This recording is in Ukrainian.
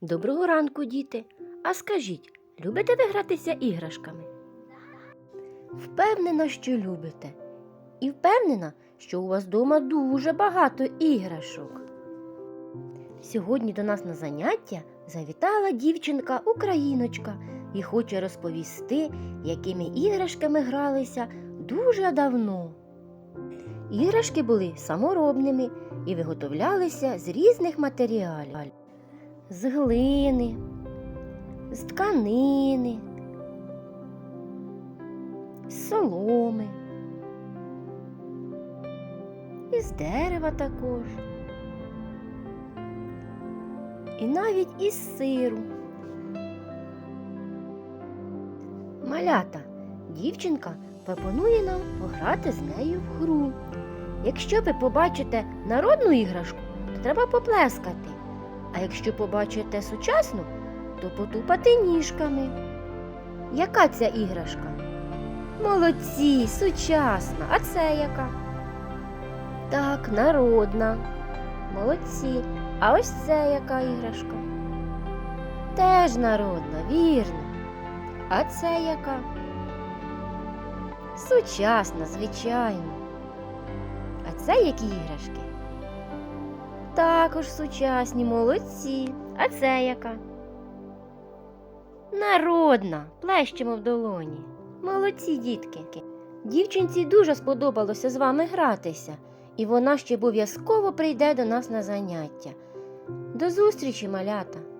Доброго ранку, діти. А скажіть, любите ви гратися іграшками? Впевнена, що любите. І впевнена, що у вас вдома дуже багато іграшок. Сьогодні до нас на заняття завітала дівчинка Україночка і хоче розповісти, якими іграшками гралися дуже давно. Іграшки були саморобними і виготовлялися з різних матеріалів з глини, з тканини, з соломи, і з дерева також, і навіть із сиру. Малята, дівчинка пропонує нам пограти з нею в гру. Якщо ви побачите народну іграшку, то треба поплескати. А якщо побачите сучасну, то потупати ніжками. Яка ця іграшка? Молодці, сучасна. А це яка? Так, народна. Молодці. А ось це яка іграшка? Теж народна, вірно. А це яка? Сучасна, звичайно. А це які іграшки? Також сучасні, молодці. А це яка? Народна, плещемо в долоні. Молодці, дітки. Дівчинці дуже сподобалося з вами гратися, і вона ще обов'язково прийде до нас на заняття. До зустрічі, малята!